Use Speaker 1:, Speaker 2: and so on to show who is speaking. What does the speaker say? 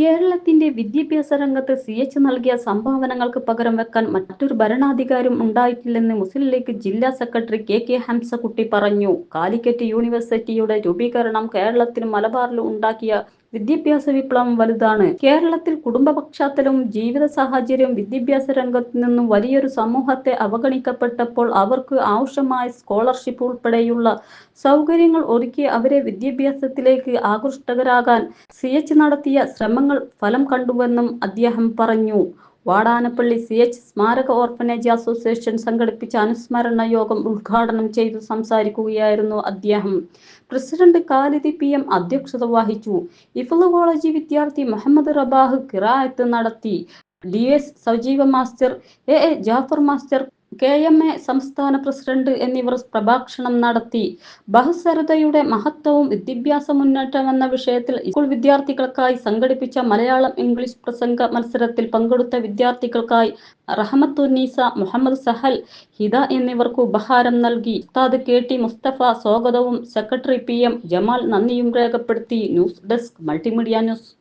Speaker 1: കേരളത്തിന്റെ വിദ്യാഭ്യാസ രംഗത്ത് സി എച്ച് നൽകിയ സംഭാവനകൾക്ക് പകരം വെക്കാൻ മറ്റൊരു ഭരണാധികാരും ഉണ്ടായിട്ടില്ലെന്ന് മുസ്ലിം ലീഗ് ജില്ലാ സെക്രട്ടറി കെ കെ ഹംസകുട്ടി പറഞ്ഞു കാലിക്കറ്റ് യൂണിവേഴ്സിറ്റിയുടെ രൂപീകരണം കേരളത്തിൽ മലബാറിൽ ഉണ്ടാക്കിയ വിദ്യാഭ്യാസ വിപ്ലവം വലുതാണ് കേരളത്തിൽ കുടുംബ പശ്ചാത്തലവും ജീവിത സാഹചര്യവും വിദ്യാഭ്യാസ രംഗത്തു നിന്നും വലിയൊരു സമൂഹത്തെ അവഗണിക്കപ്പെട്ടപ്പോൾ അവർക്ക് ആവശ്യമായ സ്കോളർഷിപ്പ് ഉൾപ്പെടെയുള്ള സൗകര്യങ്ങൾ ഒരുക്കി അവരെ വിദ്യാഭ്യാസത്തിലേക്ക് ആകൃഷ്ടകരാകാൻ സി നടത്തിയ ശ്രമങ്ങൾ ഫലം കണ്ടുവെന്നും അദ്ദേഹം പറഞ്ഞു വാടാനപ്പള്ളി സി എച്ച് സ്മാരക ഓർഫനേജ് അസോസിയേഷൻ സംഘടിപ്പിച്ച അനുസ്മരണ യോഗം ഉദ്ഘാടനം ചെയ്തു സംസാരിക്കുകയായിരുന്നു അദ്ദേഹം പ്രസിഡന്റ് കാലിദി പി എം അധ്യക്ഷത വഹിച്ചു ഇഫ്ലു കോളേജ് വിദ്യാർത്ഥി മുഹമ്മദ് റബാഹ് കിറായത്ത് നടത്തി D S Sajeeva master A A Jafar master K M A സംസ്ഥാന പ്രസിഡന്റ് എന്നിവർ പ്രഭാഷണം നടത്തി ബഹുസരതയുടെ മഹത്വവും വിദ്യാഭ്യാസ മുന്നേറ്റം എന്ന വിഷയത്തിൽ സ്കൂൾ വിദ്യാർത്ഥികൾക്കായി സംഘടിപ്പിച്ച മലയാളം ഇംഗ്ലീഷ് പ്രസംഗ മത്സരത്തിൽ പങ്കെടുത്ത വിദ്യാർത്ഥികൾക്കായി റഹമത്തുനീസ മുഹമ്മദ് സഹൽ ഹിദ എന്നിവർക്ക് ഉപഹാരം നൽകി ഉസ്താദ് കെ ടി മുസ്തഫ സ്വാഗതവും സെക്രട്ടറി പി എം ജമാൽ നന്ദിയും രേഖപ്പെടുത്തി ന്യൂസ് ഡെസ്ക് മൾട്ടിമീഡിയ ന്യൂസ്